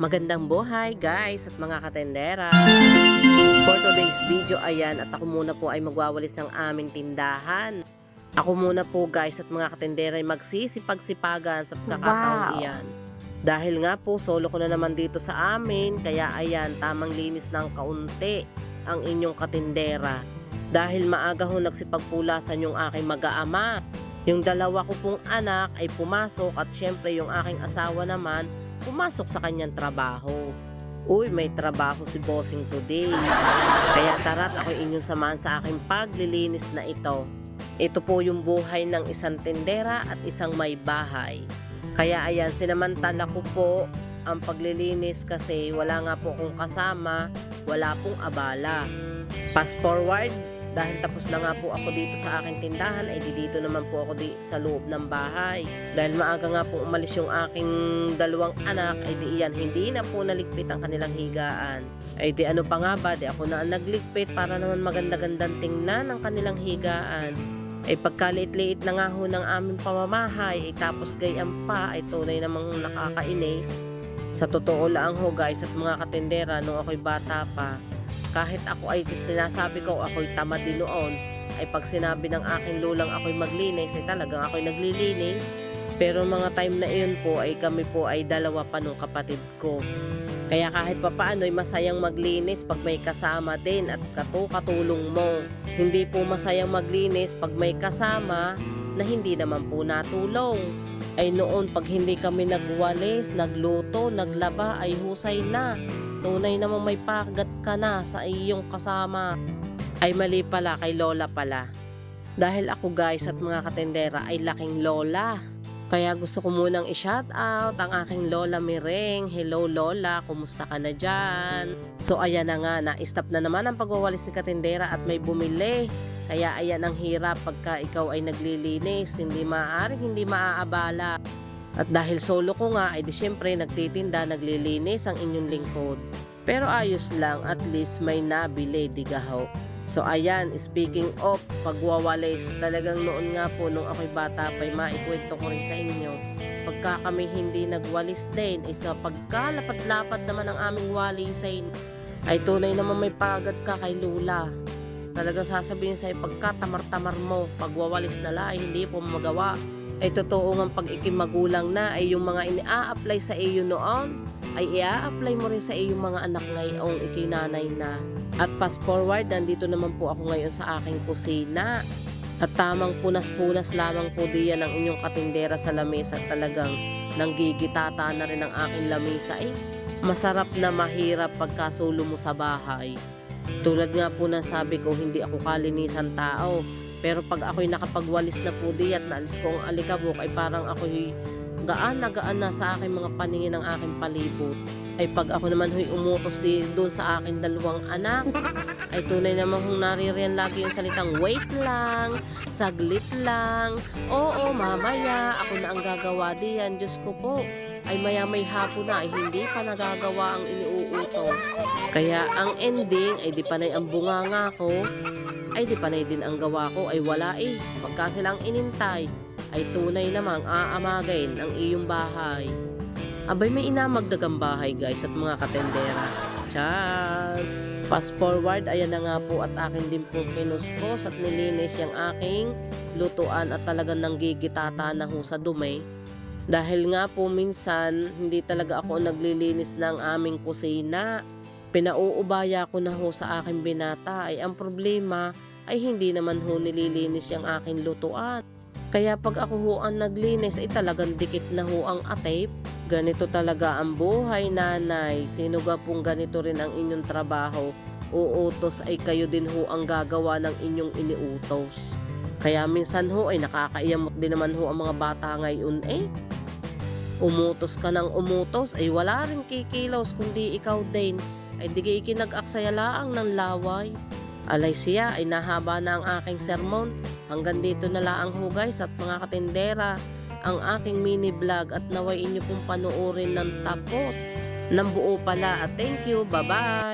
Magandang buhay guys at mga katendera. For today's video ayan at ako muna po ay magwawalis ng aming tindahan. Ako muna po guys at mga katendera ay magsisipag-sipagan sa pagkakataon Wow. iyan. Dahil nga po solo ko na naman dito sa amin kaya ayan tamang linis ng kaunti ang inyong katendera. Dahil maaga ho nagsipagpulasan yung aking mag-aama. Yung dalawa ko pong anak ay pumasok at syempre yung aking asawa naman pumasok sa kanyang trabaho. Uy, may trabaho si Bossing today. Kaya tara't ako inyong samahan sa aking paglilinis na ito. Ito po yung buhay ng isang tendera at isang may bahay. Kaya ayan, sinamantala ko po ang paglilinis kasi wala nga po akong kasama, wala pong abala. Fast forward, dahil tapos na nga po ako dito sa aking tindahan, ay di dito naman po ako di, sa loob ng bahay. Dahil maaga nga po umalis yung aking dalawang anak, ay di iyan, hindi na po naligpit ang kanilang higaan. Ay di ano pa nga ba, di ako na ang nagligpit para naman maganda-gandang tingnan ang kanilang higaan. Ay pagkaliit-liit na nga ho ng aming pamamahay, ay tapos gayam pa, ay tunay namang nakakainis. Sa totoo lang ho guys at mga katendera, nung ako'y bata pa, kahit ako ay sinasabi ko ako'y tamad din noon, ay pag sinabi ng aking lulang ako'y maglinis, ay talagang ako'y naglilinis. Pero mga time na iyon po ay kami po ay dalawa pa nung kapatid ko. Kaya kahit papaano ay masayang maglinis pag may kasama din at katukatulong mo. Hindi po masayang maglinis pag may kasama na hindi naman po natulong. Ay noon pag hindi kami nagwalis, nagluto, naglaba ay husay na. Tunay namang may pagat ka na sa iyong kasama. Ay mali pala kay Lola pala. Dahil ako guys at mga katendera ay laking Lola. Kaya gusto ko munang i-shout out ang aking Lola Mireng. Hello Lola, kumusta ka na dyan? So ayan na nga, na-stop na naman ang pagwawalis ni katendera at may bumili. Kaya ayan ang hirap pagka ikaw ay naglilinis, hindi maaari, hindi maaabala. At dahil solo ko nga, ay di syempre nagtitinda, naglilinis ang inyong lingkod. Pero ayos lang, at least may nabili, digaho. So ayan, speaking of pagwawalis, talagang noon nga po nung ako'y bata pa, maikwento ko rin sa inyo. Pagka kami hindi nagwalis din, isa pagkalapat-lapat naman ang aming walisin, ay tunay naman may pagad ka kay Lula. Talagang sasabihin sa'yo, pagka tamar-tamar mo, pagwawalis na la, ay hindi po magawa. Ay totoo nga pag ikimagulang na, ay yung mga ini-a-apply sa iyo noon, ay i-a-apply mo rin sa iyong mga anak ngayong ikinanay na. At fast forward, nandito naman po ako ngayon sa aking kusina. At tamang punas-punas lamang po diyan ang inyong katindera sa lamesa at talagang nanggigitata na rin ang aking lamesa eh. Masarap na mahirap pagkasulo mo sa bahay. Tulad nga po ng sabi ko, hindi ako kalinisan tao. Pero pag ako'y nakapagwalis na po di at naalis ko ang alikabok ay parang ako'y gaan na gaan na sa aking mga paningin ng aking palibot. Ay pag ako naman huy umutos di doon sa aking dalawang anak, ay tunay naman kung naririyan lagi yung salitang wait lang, saglit lang, oo mamaya, ako na ang gagawa diyan, Diyos ko po. Ay maya may hapon na ay hindi pa nagagawa ang iniuutos. Kaya ang ending ay di panay ang bunganga ko, ay di panay din ang gawa ko ay wala eh. Pagka silang inintay, ay tunay namang aamagin ang iyong bahay. Abay may inamagdagang bahay guys at mga katendera. Char! Fast forward, ayan na nga po at akin din po kinuskos at nilinis yung aking lutuan at talagang nanggigitata na ho sa dumi. Dahil nga po minsan, hindi talaga ako naglilinis ng aming kusina. Pinauubaya ko na ho sa aking binata ay ang problema ay hindi naman ho nililinis yung aking lutuan. Kaya pag ako ho ang naglinis ay talagang dikit na ho ang atape. Ganito talaga ang buhay nanay. Sino ga pong ganito rin ang inyong trabaho? Uutos ay kayo din ho ang gagawa ng inyong iniutos. Kaya minsan ho ay nakakaiyamot din naman ho ang mga bata ngayon eh. Umutos ka ng umutos ay wala rin kikilos kundi ikaw din. Ay di ikinag-aksaya laang ng laway. Alay siya ay nahaba na ang aking sermon. Hanggang dito na laang ho guys at mga katindera ang aking mini vlog at naway inyo pong panoorin ng tapos ng buo pala at thank you, bye bye!